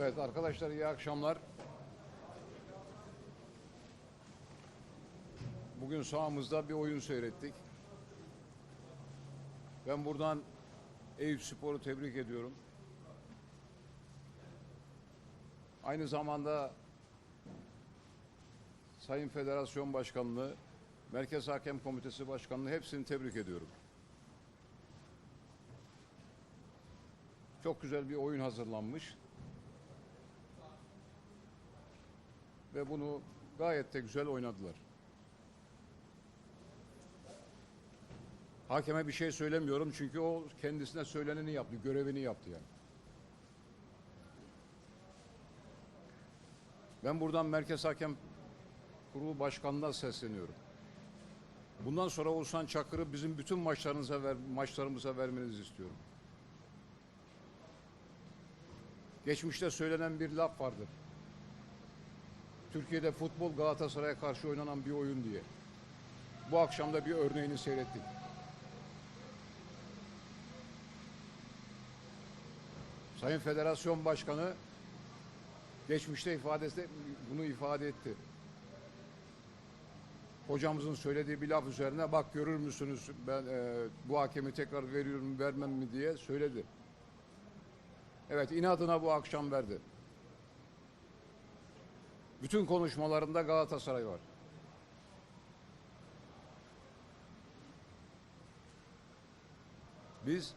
Evet arkadaşlar iyi akşamlar. Bugün sahamızda bir oyun seyrettik. Ben buradan Eyüp Spor'u tebrik ediyorum. Aynı zamanda Sayın Federasyon Başkanlığı, Merkez Hakem Komitesi Başkanlığı hepsini tebrik ediyorum. Çok güzel bir oyun hazırlanmış. Ve bunu gayet de güzel oynadılar. Hakeme bir şey söylemiyorum çünkü o kendisine söyleneni yaptı, görevini yaptı yani. Ben buradan Merkez Hakem Kurulu Başkanı'na sesleniyorum. Bundan sonra Oğuzhan Çakır'ı bizim bütün maçlarınıza ver, maçlarımıza vermenizi istiyorum. Geçmişte söylenen bir laf vardır. Türkiye'de futbol Galatasaray'a karşı oynanan bir oyun diye. Bu akşam da bir örneğini seyrettik. Sayın Federasyon Başkanı geçmişte ifadesi bunu ifade etti. Hocamızın söylediği bir laf üzerine bak görür müsünüz ben e, bu hakemi tekrar veriyorum vermem mi diye söyledi. Evet inadına bu akşam verdi. Bütün konuşmalarında Galatasaray var. Biz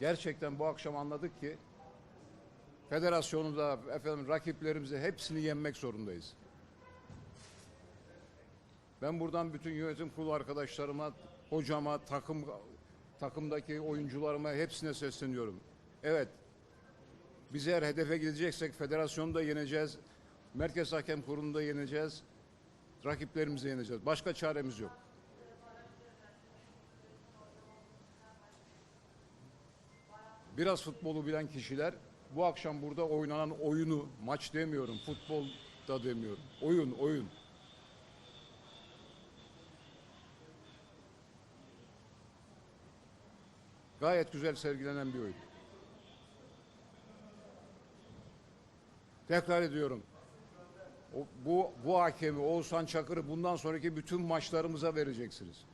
gerçekten bu akşam anladık ki federasyonu da efendim rakiplerimizi hepsini yenmek zorundayız. Ben buradan bütün yönetim kurulu arkadaşlarıma, hocama, takım takımdaki oyuncularıma hepsine sesleniyorum. Evet. Biz eğer hedefe gideceksek federasyonu da yeneceğiz. Merkez Hakem Kurulu'nu da yeneceğiz. Rakiplerimizi yeneceğiz. Başka çaremiz yok. Biraz futbolu bilen kişiler bu akşam burada oynanan oyunu, maç demiyorum, futbol da demiyorum. Oyun, oyun. Gayet güzel sergilenen bir oyun. Tekrar ediyorum. O, bu, bu hakemi Oğuzhan Çakır'ı bundan sonraki bütün maçlarımıza vereceksiniz.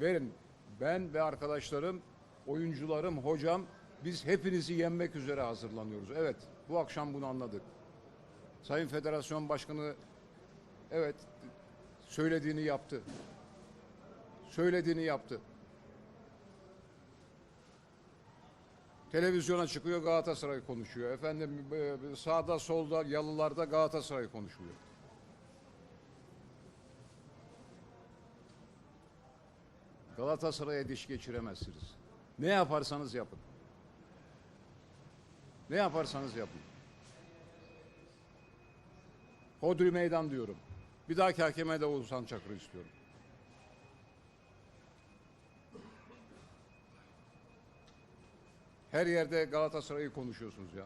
Verin. Ben ve arkadaşlarım, oyuncularım, hocam biz hepinizi yenmek üzere hazırlanıyoruz. Evet, bu akşam bunu anladık. Sayın Federasyon Başkanı evet söylediğini yaptı. Söylediğini yaptı. Televizyona çıkıyor Galatasaray konuşuyor. Efendim e, sağda solda yalılarda Galatasaray konuşuyor. Galatasaray'a diş geçiremezsiniz. Ne yaparsanız yapın. Ne yaparsanız yapın. Hodri meydan diyorum. Bir dahaki hakeme de Oğuzhan Çakır'ı istiyorum. Her yerde Galatasaray'ı konuşuyorsunuz ya.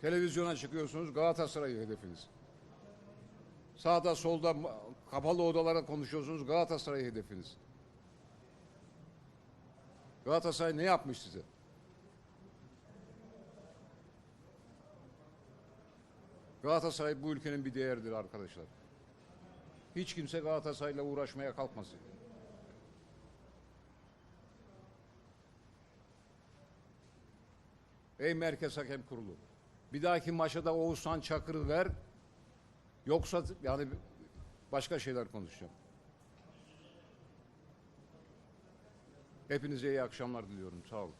Televizyona çıkıyorsunuz Galatasaray'ı hedefiniz. Sağda solda kapalı odalara konuşuyorsunuz Galatasaray hedefiniz. Galatasaray ne yapmış size? Galatasaray bu ülkenin bir değeridir arkadaşlar. Hiç kimse Galatasaray'la uğraşmaya kalkmasın. Ey Merkez Hakem Kurulu. Bir dahaki maça da Oğuzhan Çakır'ı ver. Yoksa yani başka şeyler konuşacağım. Hepinize iyi akşamlar diliyorum. Sağ olun.